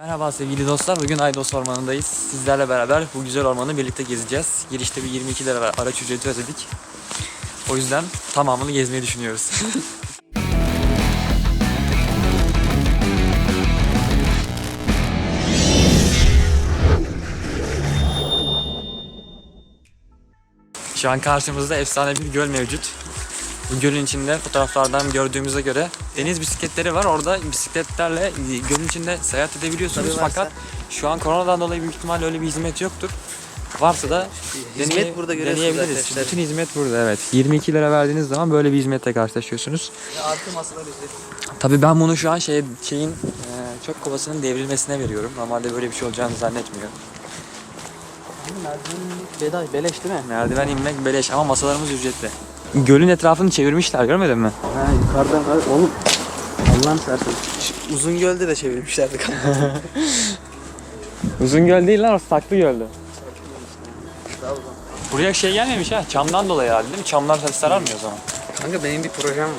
Merhaba sevgili dostlar. Bugün Aydos Ormanı'ndayız. Sizlerle beraber bu güzel ormanı birlikte gezeceğiz. Girişte bir 22 lira araç ücreti ödedik. O yüzden tamamını gezmeyi düşünüyoruz. Şu an karşımızda efsane bir göl mevcut. Gölün içinde fotoğraflardan gördüğümüze göre deniz bisikletleri var. Orada bisikletlerle gölün içinde seyahat edebiliyorsunuz. Tabii varsa. Fakat şu an koronadan dolayı büyük ihtimalle öyle bir hizmet yoktur. Varsa da Hizmet deneye- burada deneyebiliriz. arkadaşlar. Bütün hizmet burada evet. 22 lira verdiğiniz zaman böyle bir hizmetle karşılaşıyorsunuz. Artı masalar ücretli. Tabii ben bunu şu an şey, şeyin e, çöp kovasının devrilmesine veriyorum. Normalde böyle bir şey olacağını zannetmiyorum. Beday, beleş değil mi? Merdiven inmek beleş ama masalarımız ücretli. Gölün etrafını çevirmişler görmedin mi? Ha yukarıdan. Oğlum Allah'ım sersin. Uzun gölde de çevirmişlerdi kanka. Uzun göl değil lan orası saklı göldü. Buraya şey gelmemiş ha. Çamdan dolayı herhalde değil mi? Çamlar sararmıyor o zaman. kanka benim bir projem var.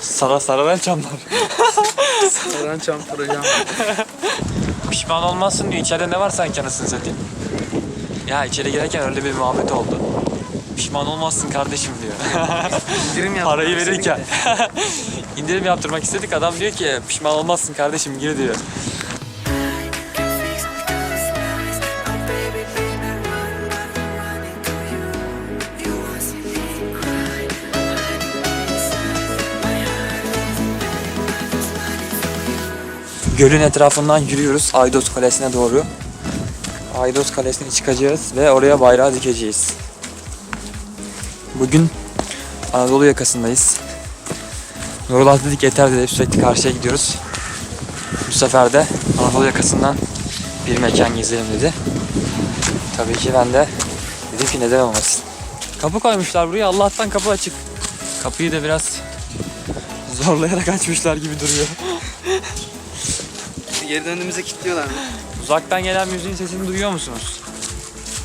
Sara sararan çamlar. Saran çam projem var. Pişman olmazsın diyor. İçeride ne var sanki anasını satayım. Ya içeri girerken öyle bir muhabbet oldu. Pişman olmazsın kardeşim diyor. İndirim. Parayı verirken. indirim yaptırmak istedik. Adam diyor ki pişman olmazsın kardeşim gir diyor. Gölün etrafından yürüyoruz Aydos Kalesi'ne doğru. Aydos Kalesi'ne çıkacağız ve oraya bayrağı dikeceğiz. Bugün Anadolu yakasındayız. Nurullah dedik yeter dedi sürekli karşıya gidiyoruz. Bu sefer de Anadolu yakasından bir mekan gezelim dedi. Tabii ki ben de dedim ki neden olmasın. Kapı koymuşlar buraya Allah'tan kapı açık. Kapıyı da biraz zorlayarak açmışlar gibi duruyor. Geri döndüğümüzde kilitliyorlar mı? Uzaktan gelen müziğin sesini duyuyor musunuz?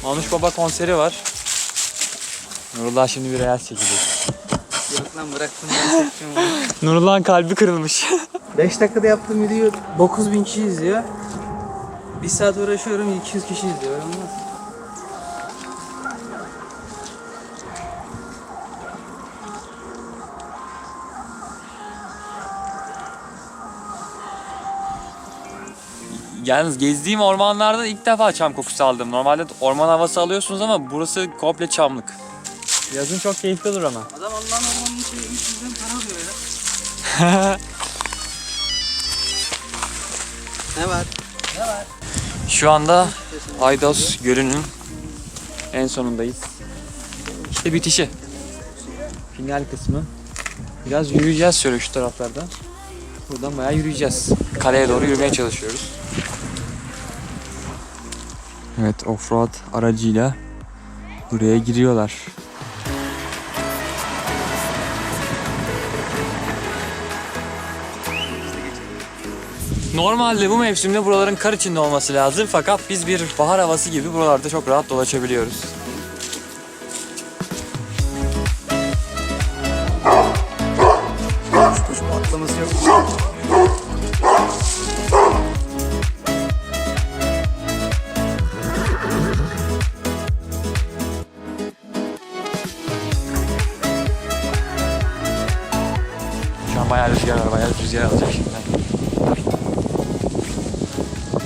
Manuş Baba konseri var. Nurullah şimdi bir reels çekecek. Yok lan bıraktım ben çekeceğim. Nurullah'ın kalbi kırılmış. 5 dakikada yaptığım video 9000 kişi izliyor. 1 saat uğraşıyorum 200 kişi izliyor. Olmaz. Yalnız gezdiğim ormanlarda ilk defa çam kokusu aldım. Normalde orman havası alıyorsunuz ama burası komple çamlık. Yazın çok keyifli olur ama. Adam Allah'ın ormanının şeyi 300 bin para alıyor ya. ne var? Ne var? Şu anda Aydos Gölü'nün en sonundayız. İşte bitişi. Final kısmı. Biraz yürüyeceğiz şöyle şu taraflardan. Buradan bayağı yürüyeceğiz. Kaleye doğru yürümeye çalışıyoruz. Evet offroad aracıyla buraya giriyorlar. Normalde bu mevsimde buraların kar içinde olması lazım fakat biz bir bahar havası gibi buralarda çok rahat dolaşabiliyoruz. Patlaması yok. Şu an bayağı rüzgar var, bayağı rüzgar alacak şimdi.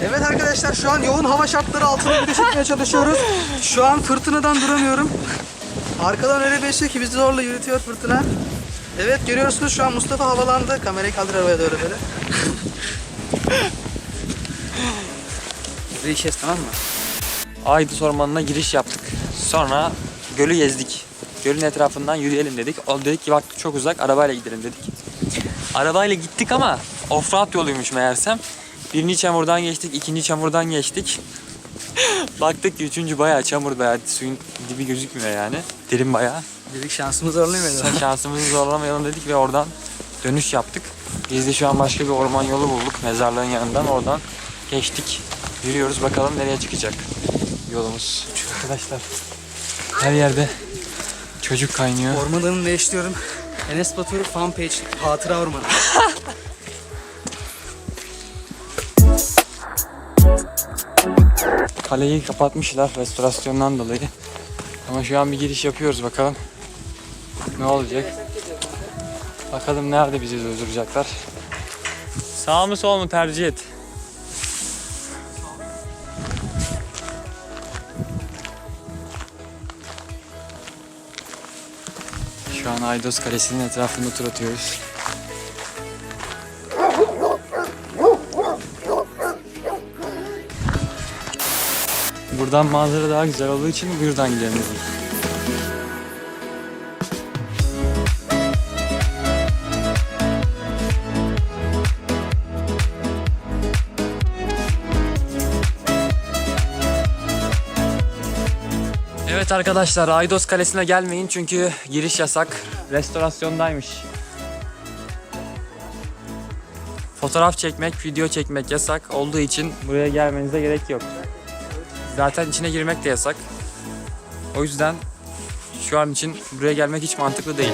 Evet arkadaşlar şu an yoğun hava şartları altında video çekmeye çalışıyoruz. Şu an fırtınadan duramıyorum. Arkadan öyle bir esiyor ki bizi zorla yürütüyor fırtına. Evet görüyorsunuz şu an Mustafa havalandı. Kamerayı kaldır havaya doğru böyle. Burayı kes tamam mı? Aydız Ormanı'na giriş yaptık. Sonra gölü gezdik. Gölün etrafından yürüyelim dedik. O dedik ki bak çok uzak arabayla gidelim dedik. Arabayla gittik ama offroad yoluymuş meğersem. Birinci çamurdan geçtik, ikinci çamurdan geçtik. Baktık ki üçüncü bayağı çamur bayağı suyun dibi gözükmüyor yani. Derin bayağı. Dedik şansımız zorlamayalım. Şansımızı zorlamayalım dedik ve oradan dönüş yaptık. Biz de şu an başka bir orman yolu bulduk mezarlığın yanından. Oradan geçtik. Yürüyoruz bakalım nereye çıkacak yolumuz. Arkadaşlar her yerde çocuk kaynıyor. Ormanlarını değiştiriyorum. Enes Batur fan page hatıra ormanı. kaleyi kapatmışlar restorasyondan dolayı. Ama şu an bir giriş yapıyoruz bakalım. Ne olacak? Bakalım nerede bizi durduracaklar. Sağ mı sol mu tercih et. Şu an Aydos Kalesi'nin etrafında tur atıyoruz. Buradan manzara daha güzel olduğu için buradan gidelim. Evet arkadaşlar Aydos Kalesi'ne gelmeyin çünkü giriş yasak. Restorasyondaymış. Fotoğraf çekmek, video çekmek yasak olduğu için buraya gelmenize gerek yok. Zaten içine girmek de yasak. O yüzden şu an için buraya gelmek hiç mantıklı değil.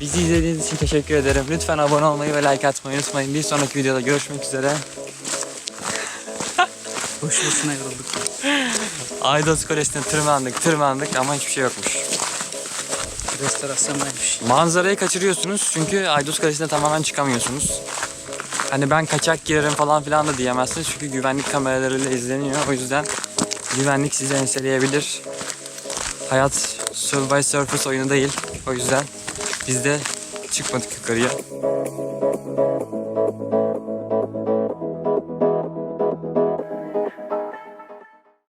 Bizi izlediğiniz için teşekkür ederim. Lütfen abone olmayı ve like atmayı unutmayın. Bir sonraki videoda görüşmek üzere. Boş boşuna yorulduk. Aydos Kalesi'ne tırmandık tırmandık ama hiçbir şey yokmuş. Restorasyondaymış. Manzarayı kaçırıyorsunuz çünkü Aydos Kalesi'ne tamamen çıkamıyorsunuz. Hani ben kaçak girerim falan filan da diyemezsiniz çünkü güvenlik kameralarıyla izleniyor. O yüzden güvenlik sizi enseleyebilir. Hayat Subway Surfers oyunu değil. O yüzden biz de çıkmadık yukarıya.